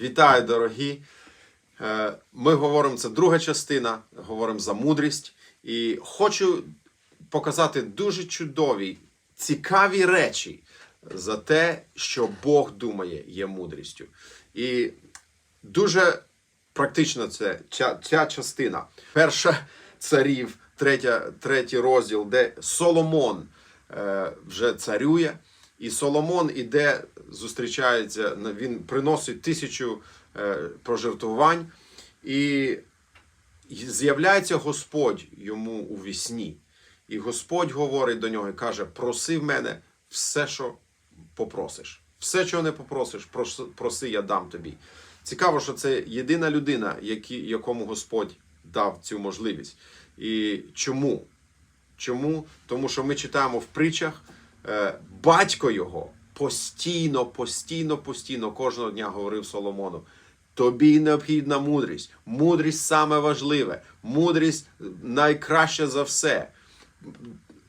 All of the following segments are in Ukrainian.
Вітаю, дорогі! Е, Ми говоримо, це друга частина, говоримо за мудрість. І хочу показати дуже чудові, цікаві речі за те, що Бог думає є мудрістю. І дуже практично це ця, ця частина. Перша царів, третя, третій розділ, де Соломон е, вже царює. І Соломон іде, зустрічається, він приносить тисячу е, пожертвувань, і з'являється Господь йому у вісні. І Господь говорить до нього і каже: проси в мене все, що попросиш. Все, чого не попросиш, проси, я дам тобі. Цікаво, що це єдина людина, якому Господь дав цю можливість. І чому? Чому? Тому що ми читаємо в притчах, е, батько його постійно, постійно, постійно кожного дня говорив Соломону. Тобі необхідна мудрість. Мудрість саме важливе. Мудрість найкраща за все.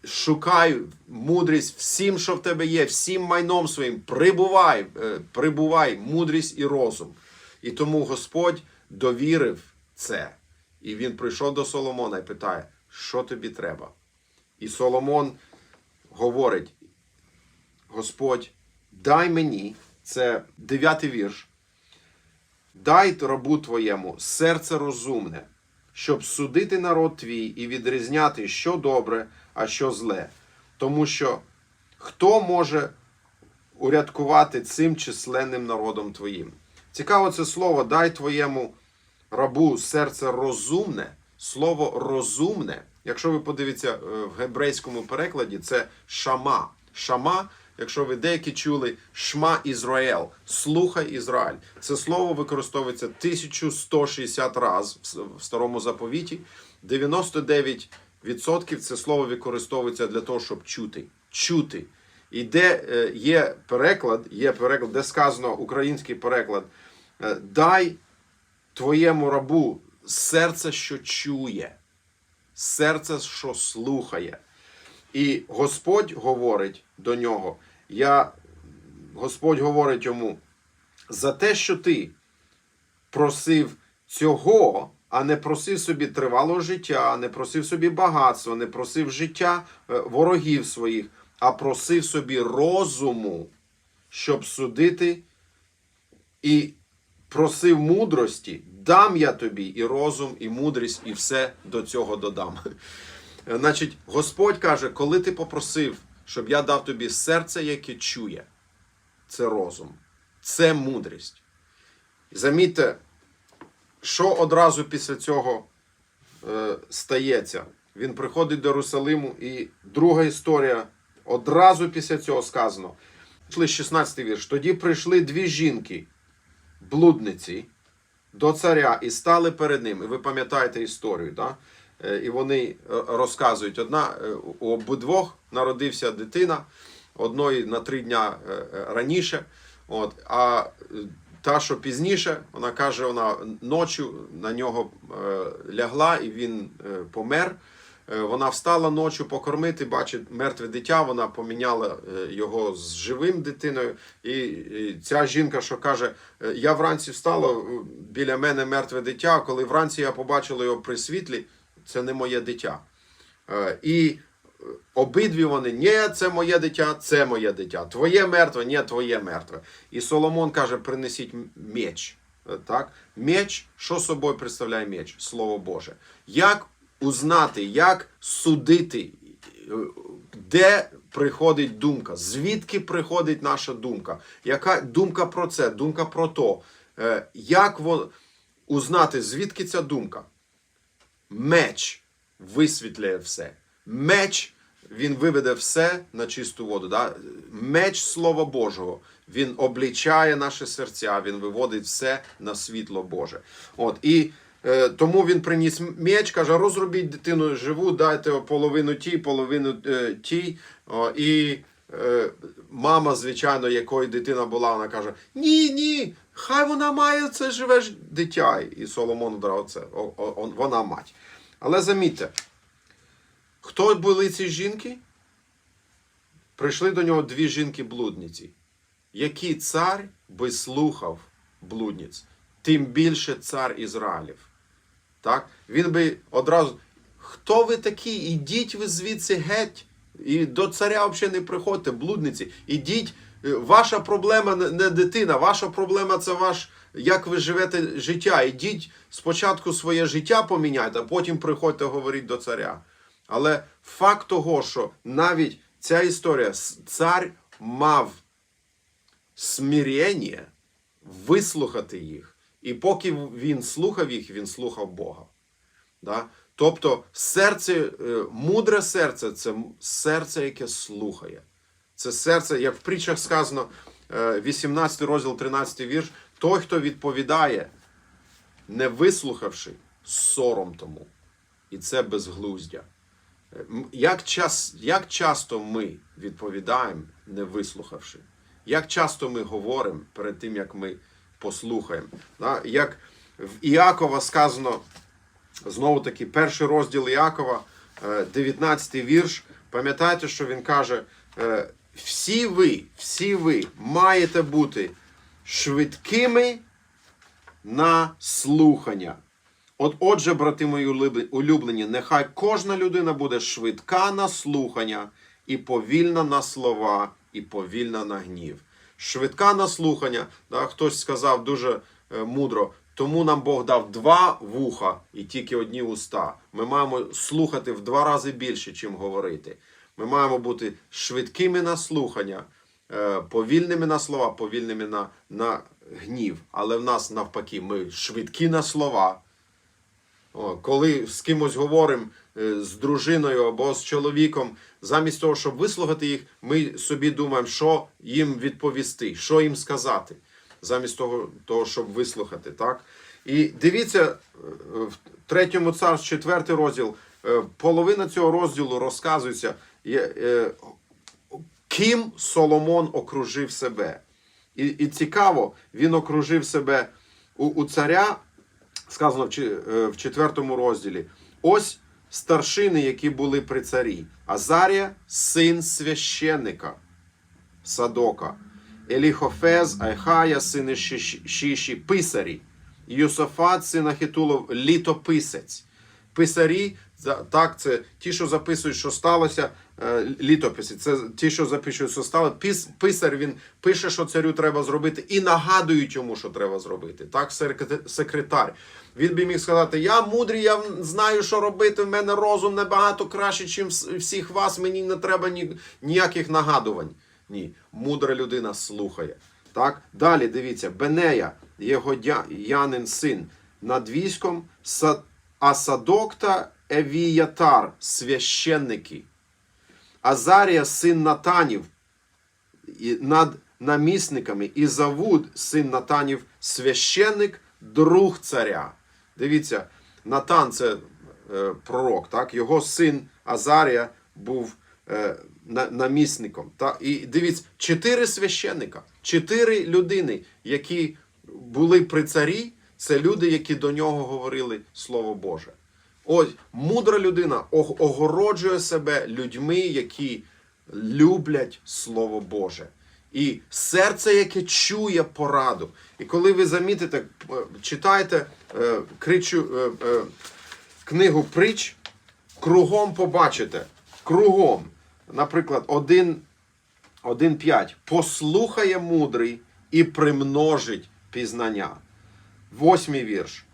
Шукай мудрість всім, що в тебе є, всім майном своїм. Прибувай, е, прибувай мудрість і розум. І тому Господь довірив це. І він прийшов до Соломона і питає, що тобі треба? І Соломон говорить: Господь, дай мені, це дев'ятий вірш, дай рабу твоєму серце розумне, щоб судити народ твій і відрізняти, що добре, а що зле. Тому що хто може урядкувати цим численним народом твоїм? Цікаво це слово, дай твоєму рабу серце розумне, слово розумне. Якщо ви подивіться е, в гебрейському перекладі, це шама. Шама, якщо ви деякі чули, шма Ізраїл, слухай Ізраїль. Це слово використовується 1160 разів в старому заповіті. 99% це слово використовується для того, щоб чути. Чути. І де е, є переклад, є переклад, де сказано український переклад, е, дай твоєму рабу серце, що чує, серце, що слухає. І Господь говорить до нього, я, Господь говорить йому, за те, що ти просив цього, а не просив собі тривалого життя, не просив собі багатства, не просив життя е, ворогів своїх, а просив собі розуму, щоб судити і просив мудрості, дам я тобі і розум, і мудрість, і все до цього додам. Значить, Господь каже, коли ти попросив, щоб я дав тобі серце, яке чує, це розум, це мудрість. Замітьте, що одразу після цього е, стається. Він приходить до Єрусалиму, і друга історія одразу після цього сказано. Пішли 16 вірш. Тоді прийшли дві жінки, блудниці, до царя і стали перед ним. І ви пам'ятаєте історію, да? Е, і вони е, розказують: одна е, у обидвох народився дитина, одної на три дня раніше. От, а та, що пізніше, вона каже, вона ночі на нього лягла і він помер. Вона встала ночі покормити, бачить мертве дитя. Вона поміняла його з живим дитиною. І, ця жінка, що каже: Я вранці встала біля мене мертве дитя. Коли вранці я побачила його при світлі, це не моє дитя. Е, І е, обидві вони, ні, це моє дитя, це моє дитя. Твоє мертве, ні, твоє мертве. І Соломон каже: принесіть меч. Е, Так? Меч, що собою представляє меч? Слово Боже. Як узнати, як судити, де приходить думка, звідки приходить наша думка? Яка думка про це, думка про то? Як узнати, звідки ця думка? Меч висвітлює все. Меч він виведе все на чисту воду. Да? Меч Слова Божого. Він облічає наші серця, він виводить все на світло Боже. От і е, тому він приніс меч, каже: розробіть дитину живу, дайте половину тій, половину е, тій. І е, мама, звичайно, якої дитина була, вона каже: Ні, ні, хай вона має це живе дитя. І Соломон одразу це, о, о, вона мать. Але замітьте, хто були ці жінки? Прийшли до нього дві жінки-блудниці. Який цар би слухав блудниць, тим більше цар Ізраїлів. Так? Він би одразу. Хто ви такі? Ідіть ви звідси геть. І до царя взагалі не приходьте, блудниці. Ідіть. Е, Ваша проблема не дитина, ваша проблема це ваш, як ви живете життя. Ідіть спочатку своє життя поміняйте, а потім приходьте говорити до царя. Але факт того, що навіть ця історія, цар мав смирення вислухати їх. І поки він слухав їх, він слухав Бога. Да? Тобто серце, е, мудре серце це серце, яке слухає. Це серце, як в притчах сказано, е, 18 розділ, 13 вірш, той, хто відповідає, не вислухавши, сором тому. І це безглуздя. Е, Як, час, як часто ми відповідаємо, не вислухавши? Як часто ми говоримо перед тим, як ми послухаємо? Як в Іакова сказано, знову таки, перший розділ Іакова, е, 19 вірш. Пам'ятайте, що він каже: е, всі ви, всі ви маєте бути швидкими на слухання. От, отже, брати мої улюблені, нехай кожна людина буде швидка на слухання, і повільна на слова, і повільна на гнів. Швидка на слухання, да, хтось сказав дуже е, мудро, тому нам Бог дав два вуха і тільки одні уста. Ми маємо слухати в два рази більше, чим говорити. Ми маємо бути швидкими на слухання, е, повільними на слова, повільними на, на гнів. Але в нас навпаки, ми швидкі на слова. Коли з кимось говоримо е, з дружиною або з чоловіком, замість того, щоб вислухати їх, ми собі думаємо, що їм відповісти, що їм сказати, замість того, того щоб вислухати. Так? І дивіться, е, в третьому царств, четвертий розділ, половина цього розділу розказується, ким Соломон окружив себе. І, і цікаво, він окружив себе у, у царя сказано в, е, в четвертому розділі. Ось старшини, які були при царі. Азарія, син священника Садока, Еліхофез, Айхая, сини Шіші, писарі, Йосафат, син Ахітулов, літописець. Писарі, так, це ті, що записують, що сталося, е, літописи. Це ті, що запишуть, що стало. Пис, писар він пише, що царю треба зробити, і нагадують йому, що треба зробити. Так, секретар. Він би міг сказати: Я мудрий, я знаю, що робити. В мене розум набагато краще, ніж всіх вас. Мені не треба ні, ніяких нагадувань. Ні, мудра людина слухає. Так, далі дивіться, Бенея, його дя- Янин син, над військом, а Садок та Евіятар, священники. Азарія, син Натанів, над намісниками, і Завуд, син Натанів, священник, друг царя. Дивіться, Натан це е, пророк, так? його син Азарія був е, на, намісником. Та? І дивіться, чотири священника, чотири людини, які були при царі, це люди, які до нього говорили Слово Боже. Ось мудра людина огороджує себе людьми, які люблять Слово Боже. І серце, яке чує пораду. І коли ви замітите, е, читайте е, кричу, е, е, книгу притч, кругом побачите. Кругом. Наприклад, 1, 1.5. Послухає мудрий і примножить пізнання. Восьмий вірш.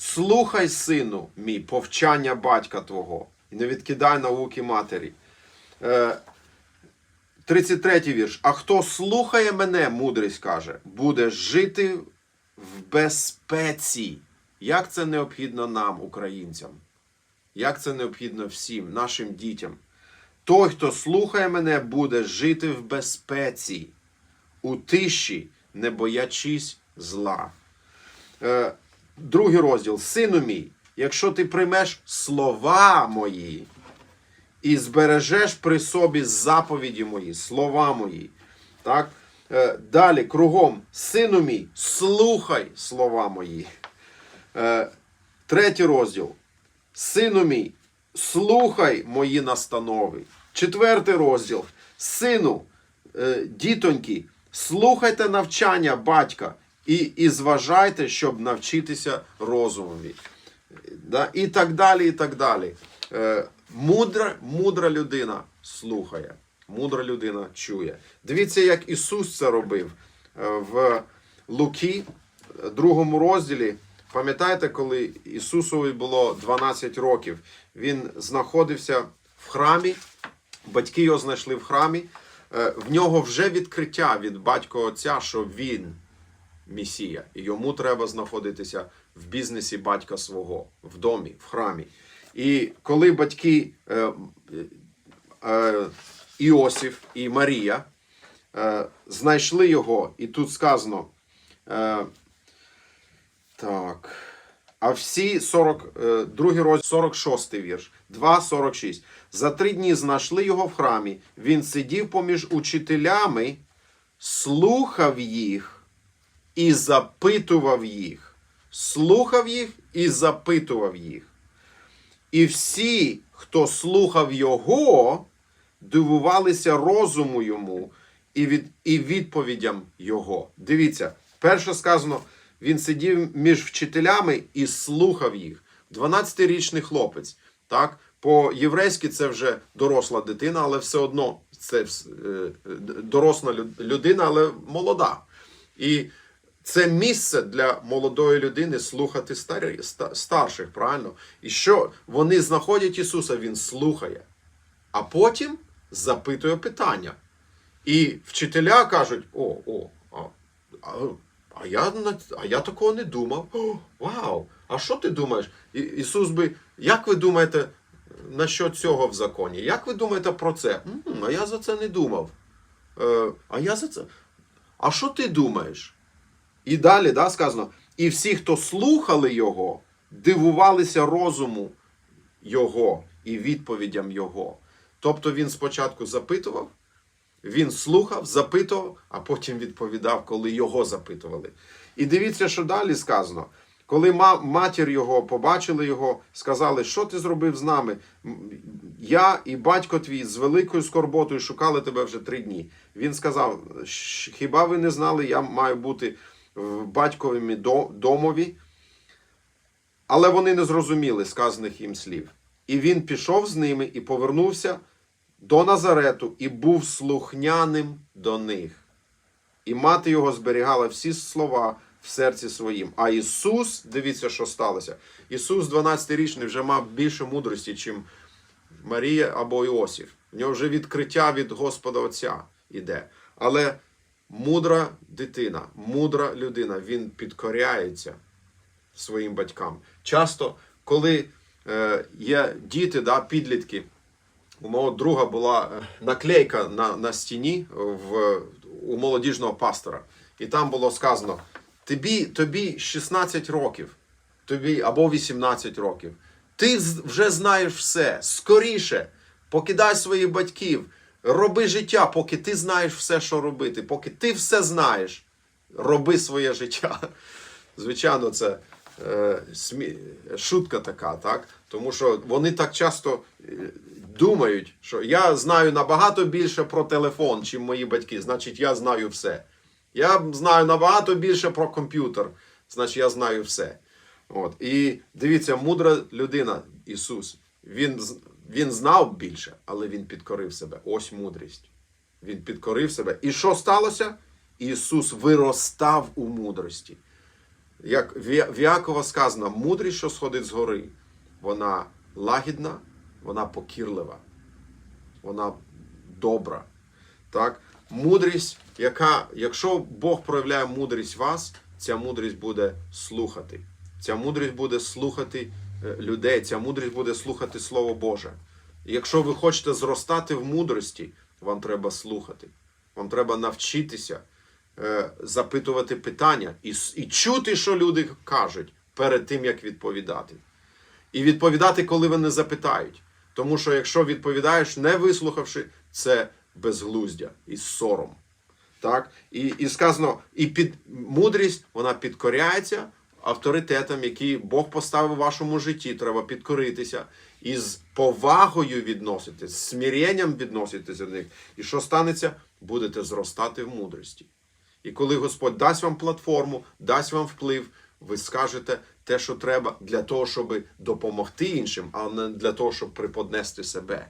Слухай, сину мій, повчання батька твого, і не відкидай науки матері. Е, 33 вірш. А хто слухає мене, мудрість каже, буде жити в безпеці. Як це необхідно нам, українцям? Як це необхідно всім, нашим дітям? Той, хто слухає мене, буде жити в безпеці, у тиші, не боячись зла. Другий розділ. Сину мій, якщо ти приймеш слова мої і збережеш при собі заповіді мої, слова мої. Так? Е, далі, кругом, сину мій, слухай слова мої. Е, третій розділ. Сину мій, слухай мої настанови. Четвертий розділ. Сину, е, дітоньки, слухайте навчання батька і, і зважайте, щоб навчитися розумові. Да? І так далі, і так далі. Е, мудра, мудра людина слухає, мудра людина чує. Дивіться, як Ісус це робив е, в Луки, е, другому розділі. Пам'ятаєте, коли Ісусові було 12 років, він знаходився в храмі, батьки його знайшли в храмі. Е, В нього вже відкриття від батька Отця, що він Месія, і йому треба знаходитися в бізнесі батька свого, в домі, в храмі. І коли батьки е, е, Іосиф і Марія е, знайшли його, і тут сказано. Е, так. А всі 40, е, розділ, 46 вірш, 2.46. За три дні знайшли його в храмі. Він сидів поміж учителями, слухав їх і запитував їх. Слухав їх і запитував їх. І всі, хто слухав його, дивувалися розуму йому і, від, і відповідям його. Дивіться, перше сказано, він сидів між вчителями і слухав їх. 12-річний хлопець. Так? По-єврейськи це вже доросла дитина, але все одно це вс- е, доросла людина, але молода. І це місце для молодої людини слухати старі, старших, правильно? І що вони знаходять Ісуса, Він слухає, а потім запитує питання. І вчителя кажуть: о, о, а, а, я, а я такого не думав. О, вау! А що ти думаєш? І, Ісус би, як ви думаєте насчет цього в законі? Як ви думаєте про це? «М, а я за це не думав. Е, а я за це. А що ти думаєш? І далі да, сказано: і всі, хто слухали його, дивувалися розуму його і відповідям його. Тобто він спочатку запитував, він слухав, запитував, а потім відповідав, коли його запитували. І дивіться, що далі сказано. Коли матір його побачили його, сказали, що ти зробив з нами? Я і батько твій з великою скорботою шукали тебе вже три дні. Він сказав: хіба ви не знали, я маю бути в батькові домові? Але вони не зрозуміли сказаних їм слів. І він пішов з ними і повернувся до Назарету і був слухняним до них. І мати його зберігала всі слова в серці своїм. А Ісус, дивіться, що сталося. Ісус, 12-річний, вже мав більше мудрості, ніж Марія або Іосиф. В нього вже відкриття від Господа Отця іде. Але мудра дитина, мудра людина, він підкоряється своїм батькам. Часто, коли е, є діти, да, підлітки, у мого друга була е, наклейка на, на стіні в, у молодіжного пастора. І там було сказано: тобі, тобі 16 років, тобі або 18 років. Ти вже знаєш все. Скоріше покидай своїх батьків, роби життя, поки ти знаєш все, що робити, поки ти все знаєш, роби своє життя. Звичайно, це е, шутка така, так? Тому що вони так часто е, думають, що я знаю набагато більше про телефон, чим мої батьки, значить, я знаю все. Я знаю набагато більше про комп'ютер, значить, я знаю все. От. І дивіться, мудра людина, Ісус, він, він знав більше, але він підкорив себе. Ось мудрість. Він підкорив себе. І що сталося? Ісус виростав у мудрості. Як в Якова сказано, мудрість, що сходить з гори, вона лагідна, вона покірлива, вона добра. Так? Мудрість, яка, якщо Бог проявляє мудрість вас, ця мудрість буде слухати. Ця мудрість буде слухати людей, ця мудрість буде слухати Слово Боже. Якщо ви хочете зростати в мудрості, вам треба слухати. Вам треба навчитися е, запитувати питання і, і чути, що люди кажуть перед тим, як відповідати. І відповідати, коли вони запитають. Тому що якщо відповідаєш, не вислухавши, це безглуздя і сором. Так? І, і сказано, і під мудрість вона підкоряється авторитетам, які Бог поставив у вашому житті. Треба підкоритися і з повагою відноситись, з смиренням відноситися до них. І що станеться? Будете зростати в мудрості. І коли Господь дасть вам платформу, дасть вам вплив, ви скажете те, що треба для того, щоб допомогти іншим, а не для того, щоб приподнести себе.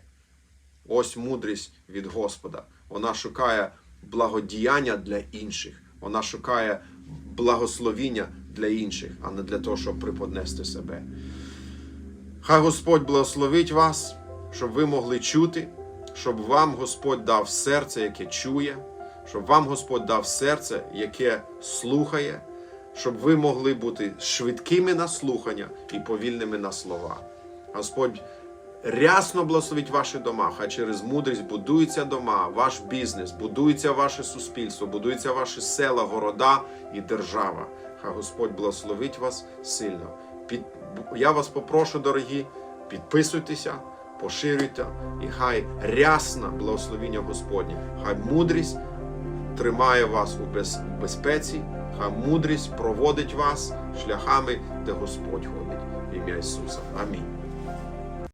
Ось мудрість від Господа. Вона шукає благодіяння для інших. Вона шукає благословіння для інших, а не для того, щоб приподнести себе. Хай Господь благословить вас, щоб ви могли чути, щоб вам Господь дав серце, яке чує, щоб вам Господь дав серце, яке слухає, щоб ви могли бути швидкими на слухання і повільними на слова. Господь рясно благословить ваші дома, хай через мудрість будуються дома, ваш бізнес, будується ваше суспільство, будуються ваші села, города і держава. Хай Господь благословить вас сильно. Під... Я вас попрошу, дорогі, підписуйтеся, поширюйте, і хай рясна благословіння Господнє, хай мудрість тримає вас у без- безпеці, хай мудрість проводить вас шляхами, де Господь ходить. В ім'я Ісуса. Амінь.